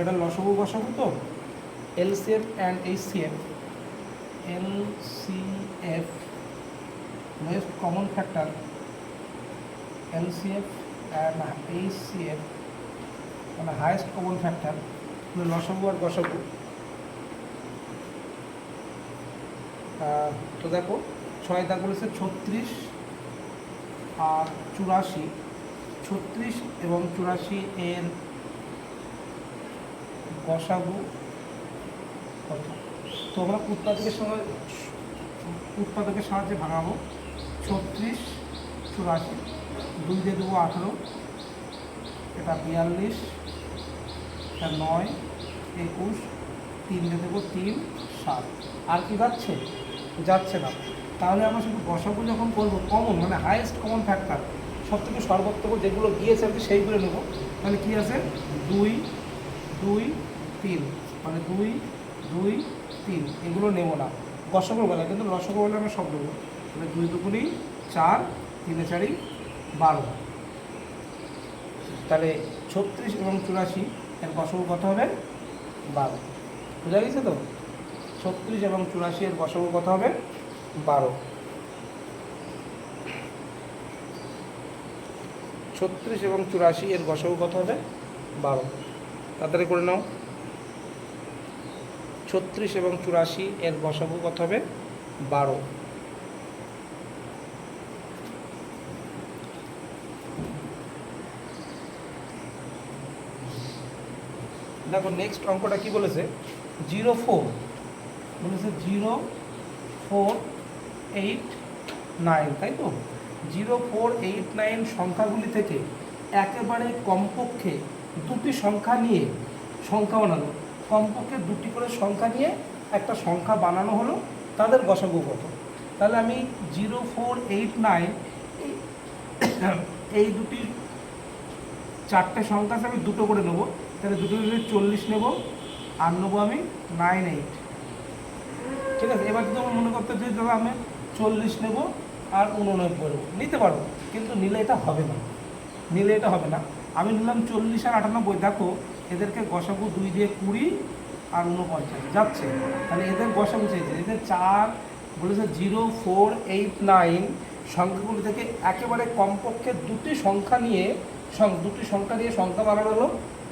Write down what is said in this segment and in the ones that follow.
এটা লসগু বসাবো তো? LCF and HCF. LCF lowest common factor LCF and HCF মানে হায়েস্ট কমন ফ্যাক্টর লসগু আর আহ, তো দেখো ছয় দাগ বলেছে ছত্রিশ আর চুরাশি। ছত্রিশ এবং চুরাশি এর গসাগু কত? তো আমরা উৎপাদকের সঙ্গে উৎপাদকের সাহায্যে ভাঙাবো। ছত্রিশ, চুরাশি, দুই দিয়ে দেবো আঠেরো। এটা বিয়াল্লিশ, এটা নয়, একুশ, তিন দিয়ে দেবো তিন, সাত। আর কি যাচ্ছে? যাচ্ছে না। তাহলে আমরা শুধু গসাগু যখন করব কমন মানে হায়েস্ট কমন ফ্যাক্টর সব থেকে সর্বোত্তম যেগুলো গিয়েছে আর কি সেইগুলো নেব। তাহলে কী আছে? দুই দুই তিন মানে দুই দুই, তিন, এগুলো নেব না। গসগো বলে কিন্তু রসগো বলে আমরা সব নেব। মানে দুই দুগুনি চার, তিনে চারি, বারো। তাহলে ছত্রিশ এবং চুরাশি, এর গসগো কত হবে? বারো। বোঝা গেছে তো? ছত্রিশ এবং চুরাশি এর গসগো কত হবে? বারো। ছত্রিশ এবং চুরাশি এর গসগো কত হবে? বারো। তাড়াতাড়ি করে নাও। ছত্রিশ এবং চুরাশি এর গসাগু কত হবে? বারো। দেখো নেক্সট অঙ্কটা কি বলেছে? Zero four. বলেছে জিরো ফোর এইট নাইন, তাই তো? জিরো ফোর এইট নাইন সংখ্যাগুলি থেকে একেবারে কমপক্ষে দুটি সংখ্যা নিয়ে সংখ্যা বানানো কমপক্ষে দুটি করে সংখ্যা নিয়ে একটা সংখ্যা বানানো হলো, তাদের গসাগু কত তাহলে আমি জিরো, ফোর, এইট, নাইন, এই দুটি চারটে সংখ্যা আমি দুটো করে নেব, তাহলে দুটো যদি চল্লিশ নেব, আর নেব আমি নাইন, এইট। ঠিক আছে? এবার যদি আমার মনে করতে চাই, তাহলে আমি চল্লিশ নেব আর উননব্বই নেব। নিতে পারব কিন্তু নিলে এটা হবে না। নিলে এটা হবে না। আমি নিলাম চল্লিশ আর আটানব্বই, দেখো, এদেরকে গসাগু দুই দিয়ে কুড়ি আর উনপঞ্চাশ, যাচ্ছে। তাহলে এদের গসাগু চাইছে এদের চার, বলেছে জিরো, ফোর, এইট, নাইন সংখ্যাগুলি থেকে একেবারে কমপক্ষে দুটি সংখ্যা নিয়ে দুটি সংখ্যা নিয়ে সংখ্যা বানানো হলো।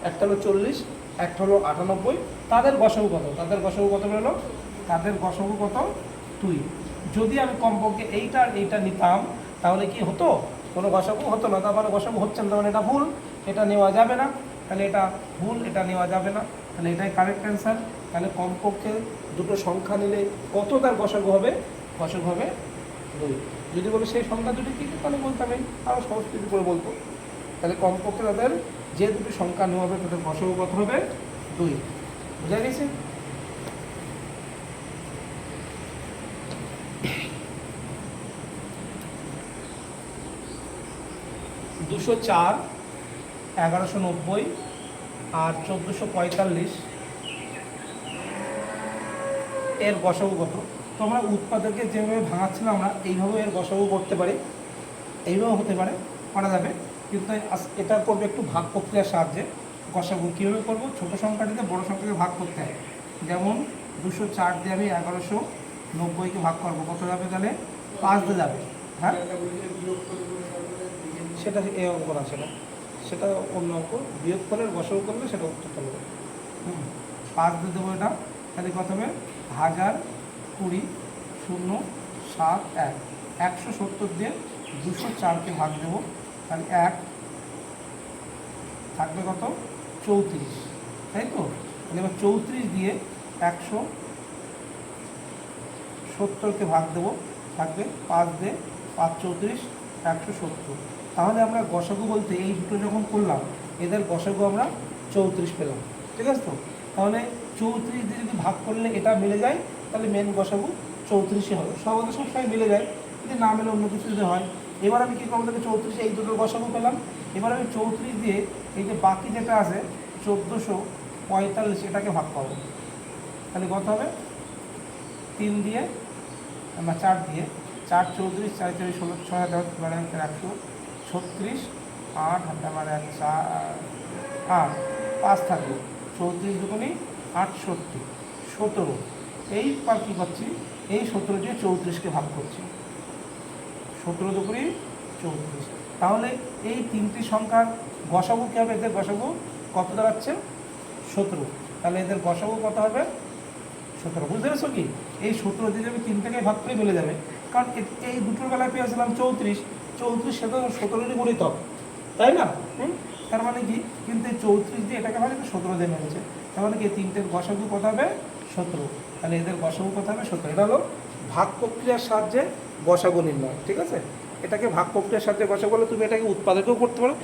একটা হলো চল্লিশ, একটা হলো আটানব্বই। তাদের গসাগু কত? তাদের গসাগু কত হলো? তাদের গসাগু কত? দুই। যদি আমি কমপক্ষে এইটা এইটা নিতাম, তাহলে কি হতো? কোনো গসাগু হতো না তার মানে গসাগু হচ্ছে না, তার মানে এটা ভুল। এটা নেওয়া যাবে না। তাহলে এটা ভুল, এটা নেওয়া যাবে না। তাহলে এটাই কারেক্ট অ্যান্সার তাহলে কমপক্ষে দুটো সংখ্যা নিলে কত তার গসাগু হবে? গসাগু হবে দুই। যদি বলে সেই সংখ্যা দুটি কী, তাহলে বলতাম এই আরও সহজ করে বলতো তাহলে কমপক্ষে তাদের যে দুটি সংখ্যা নেওয়া হবে, তাদের গসাগু কত হবে? দুই। বুঝা গেছে দুশো চার এগারোশো নব্বই আর চোদ্দোশো পঁয়তাল্লিশ। এর গসাগু কত? তো আমরা উৎপাদকে যেভাবে ভাঙাচ্ছিলাম আমরা এইভাবে এর গসাগু করতে পারি। এইভাবে হতে পারে, করা যাবে। কিন্তু এটা করবে একটু ভাগ প্রক্রিয়ার সাহায্যে। গসাগু কীভাবে করব? ছোটো সংখ্যাটিতে বড় সংখ্যাকে ভাগ করতে হয়। যেমন দুশো চার দিয়ে আমি এগারোশো নব্বইকে ভাগ করব। কত যাবে তাহলে? পাঁচ দিয়ে যাবে। হ্যাঁ? সেটা অঙ্ক না সেটা সেটা অন্য অঙ্ক। বিয়োগ করে গসাগু করলে সেটা উত্তর হবে হুম। পাঁচ দিয়ে দেবো এটা। তাহলে হবে হাজার কুড়ি শূন্য সাত এক। একশো সত্তর দিয়ে দুশো চারকে ভাগ দেবো। তাহলে এক থাকবে কত? চৌত্রিশ। তাই তো? তাহলে এবার চৌত্রিশ দিয়ে একশো সত্তরকে ভাগ দেবো। থাকবে পাঁচ দিয়ে পাঁচ চৌত্রিশ, একশো সত্তর। তাহলে আমরা গসাগু বলতে এই দুটো যখন করলাম, এদের গসাগু আমরা চৌত্রিশ পেলাম, ঠিক আছে তো? তাহলে চৌত্রিশ দিয়ে যদি ভাগ করলে এটা মিলে যায়, তাহলে মেন গসাগু চৌত্রিশই হবে। ওদের সবসময় মিলে যায়, যদি না মেলে অন্য কিছু যদি হয়। এবার আমি কী করব তাহলে চৌত্রিশ এই দুটো গসাগু পেলাম। এবার আমি চৌত্রিশ দিয়ে এই যে বাকি যেটা আছে, চোদ্দোশো পঁয়তাল্লিশ, এটাকে ভাগ করব। তাহলে কত হবে? তিন দিয়ে না চার দিয়ে, চার চৌত্রিশ, চার চারি ষোলো, ছয় মানে একশো ছত্রিশ, আট, হাতে আমার চার, আট, পাঁচ থাকবে। চৌত্রিশ দুগুণি আটষট্টি, সতেরো। এই কী করছি? এই সতেরো দিয়ে চৌত্রিশকে ভাগ করছি। সতেরো দুপুরি চৌত্রিশ। তাহলে এই তিনটি সংখ্যার গসাগু কী হবে? এদের গসাগু কত দাঁড়াচ্ছে? সতেরো। তাহলে এদের গসাগু কত হবে? সতেরো। বুঝতে পেরেছ কি? এই সতেরো দিয়ে যাবে তিন থেকে ভাগ করে চলে যাবে, কারণ এই দুটোর বেলায় পেয়েছিলাম চৌত্রিশ। চৌত্রিশ সেটা সতেরোরই গণিত তাই না? তার মানে কি? কিন্তু এই চৌত্রিশ দিয়ে এটাকে ভাগে সতেরো দিয়ে মেরেছে তার মানে কি? এই তিনটের গসাগু কত হবে? সতেরো। তাহলে এদের গসাগু কত হবে? সতেরো। এটা হলো ভাগ প্রক্রিয়ার সাহায্যে গসাগু নির্ণয় ঠিক আছে? এটাকে ভাগ প্রক্রিয়ার সাহায্যে গসাগু বলে তুমি এটাকে উৎপাদকেও করতে পারো।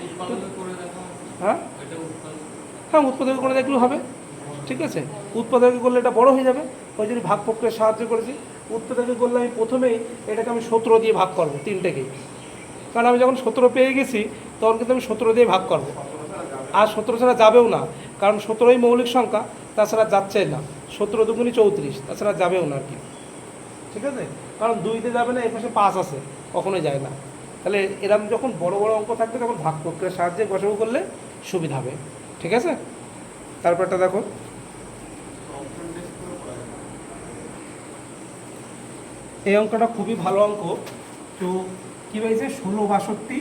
হ্যাঁ? উৎপাদন হ্যাঁ উৎপাদক করে দেখলেও হবে ঠিক আছে? উৎপাদকে করলে এটা বড় হয়ে যাবে। ওই জন্য ভাগ প্রক্রিয়ার সাহায্য করেছি। উৎপাদকে করলে আমি প্রথমেই এটাকে আমি সতেরো দিয়ে ভাগ করব তিনটেকেই। কারণ আমি যখন সতেরো পেয়ে গেছি, তখন কিন্তু আমি সতেরো দিয়ে ভাগ করব। আর সতেরো ছাড়া যাবেও না, কারণ সতেরোই মৌলিক সংখ্যা, তাছাড়া যাচ্ছে না। সতেরো দুগুণি চৌত্রিশ, তাছাড়া যাবেও না আর কি। ঠিক আছে? কারণ দুইতে যাবে না, এর পাশে পাঁচ আছে, কখনোই যায় না। তাহলে এরকম যখন বড় বড় অঙ্ক থাকবে, তখন ভাগ প্রক্রিয়ার সাহায্যে বসাবো করলে সুবিধা হবে। ঠিক আছে? তারপরটা দেখো। এই অঙ্কটা খুবই ভালো অঙ্ক। তো কী হয়েছে? ষোলো বাষট্টি,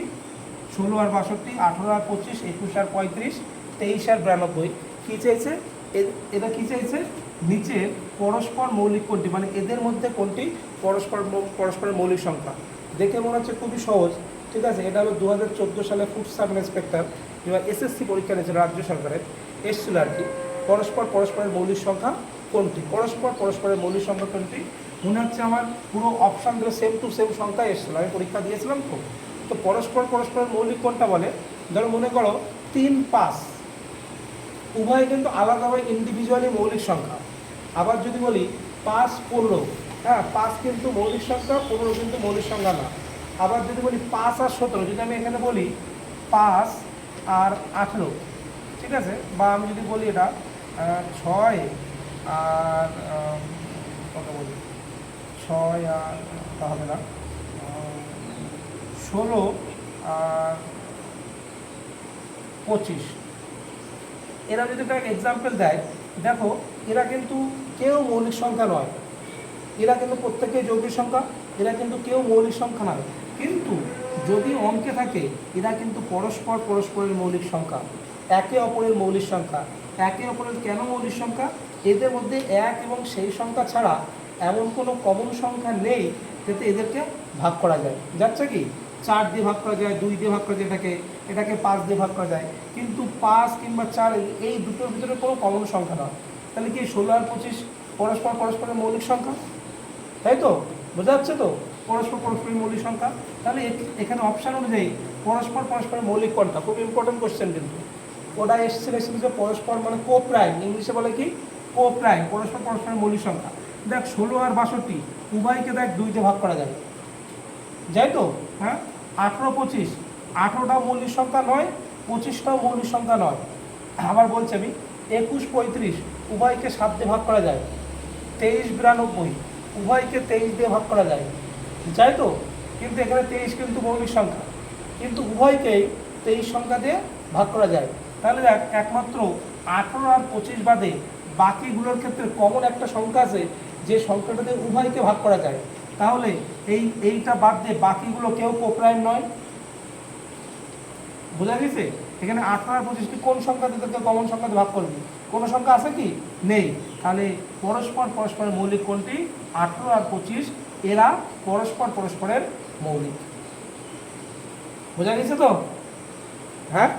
ষোলো আর বাষট্টি, আঠেরো আর পঁচিশ, একুশ আর পঁয়ত্রিশ, তেইশ আর বিরানব্বই। কী চাইছে? এটা কী চাইছে? নিচের পরস্পর মৌলিক কোনটি? মানে এদের মধ্যে কোনটি? পরস্পর পরস্পরের মৌলিক সংখ্যা। দেখে মনে হচ্ছে খুবই সহজ। ঠিক আছে, এটা হলো দু হাজার চোদ্দ সালে ফুড সাব ইন্সপেক্টর এবার এসএসসি পরীক্ষা নিয়েছিল রাজ্য সরকারের। এসছিল আর কি। পরস্পর পরস্পরের মৌলিক সংখ্যা কোনটি? পরস্পর পরস্পরের মৌলিক সংখ্যা কোনটি? মনে হচ্ছে আমার পুরো অপশান ধরে সেম টু সেম সংখ্যা এসেছিল। আমি পরীক্ষা দিয়েছিলাম তো। তো পরস্পর, পরস্পরের মৌলিক কোনটা বলে, ধরো মনে করো তিন পাঁচ। উভয় কিন্তু আলাদাভাবে ইন্ডিভিজুয়ালি মৌলিক সংখ্যা। আবার যদি বলি পাঁচ পনেরো হ্যাঁ পাঁচ কিন্তু মৌলিক সংখ্যা, পনেরো কিন্তু মৌলিক সংখ্যা না। আবার যদি বলি পাঁচ আর সতেরো, যদি আমি এখানে বলি পাঁচ আর আঠেরো, ঠিক আছে? বা আমি যদি বলি এটা ছয় আর ছয় আর তা হবে না। ষোলো আর পঁচিশ। এরা যদি একটা এক্সাম্পল দেয়, দেখো, এরা কিন্তু কেউ মৌলিক সংখ্যা নয়। এরা কিন্তু প্রত্যেকেই যৌগিক সংখ্যা, এরা কিন্তু কেউ মৌলিক সংখ্যা নয়। কিন্তু যদি অঙ্কে থাকে, এরা কিন্তু পরস্পর পরস্পরের মৌলিক সংখ্যা, একে অপরের মৌলিক সংখ্যা। একে অপরের কেন মৌলিক সংখ্যা? এদের মধ্যে এক এবং সেই সংখ্যা ছাড়া এমন কোনো কমন সংখ্যা নেই যাতে এদেরকে ভাগ করা যায়। যাচ্ছে কি? চার দিয়ে ভাগ করা যায়, দুই দিয়ে ভাগ করা যায়, এটাকে এটাকে পাঁচ দিয়ে ভাগ করা যায়। কিন্তু পাঁচ কিংবা চার এই দুটোর ভিতরে কোনো কমন সংখ্যা নয়। তাহলে কি ষোলো আর পঁচিশ পরস্পর পরস্পরের মৌলিক সংখ্যা? তাই তো? বোঝা যাচ্ছে তো? পরস্পর পরস্পরের মৌলিক সংখ্যা। তাহলে এখানে অপশান অনুযায়ী পরস্পর পরস্পরের মৌলিক কোনটা? খুব ইম্পর্টেন্ট কোশ্চেন কিন্তু। ওটা এসেছিল এসেছিল যে পরস্পর মানে কো প্রাইম ইংলিশে বলে কি? কো প্রাইম পরস্পর পরস্পরের মৌলিক সংখ্যা। দেখ ষোলো আর বাষট্টি, উভয়কে দেখ দুইতে ভাগ করা যায় যাই তো? হ্যাঁ? আঠেরো পঁচিশ, আঠেরোটা মৌলিক সংখ্যা নয় পঁচিশটাও মৌলিক সংখ্যা নয়। আবার বলছি আমি, একুশ পঁয়ত্রিশ, উভয়কে সাত দিয়ে ভাগ করা যায়। তেইশ বিরানব্বই, উভয়কে তেইশ দিয়ে ভাগ করা যায়। যাই তো? কিন্তু এখানে তেইশ কিন্তু মৌলিক সংখ্যা। কিন্তু উভয়কেই তেইশ সংখ্যা দিয়ে ভাগ করা যায়। তাহলে দেখ, একমাত্র আঠেরো আর পঁচিশ বাদে বাকিগুলোর ক্ষেত্রে কমন একটা সংখ্যা আছে যে সংখ্যাটাতে উভয়কে ভাগ করা যায়, তাহলে এই, এইটা বাদ দিয়ে বাকিগুলো কেউ কোপ্রাইম নয়। বোঝা গেছে? এখানে আঠারো আর পঁচিশটি কোন সংখ্যা তাদেরকে কমন সংখ্যাতে ভাগ করবি? কোনো সংখ্যা আছে কি? নেই। তাহলে পরস্পর পরস্পরের মৌলিক কোনটি? আঠারো আর পঁচিশ, এরা পরস্পর পরস্পরের মৌলিক। বোঝা গেছে তো? হ্যাঁ?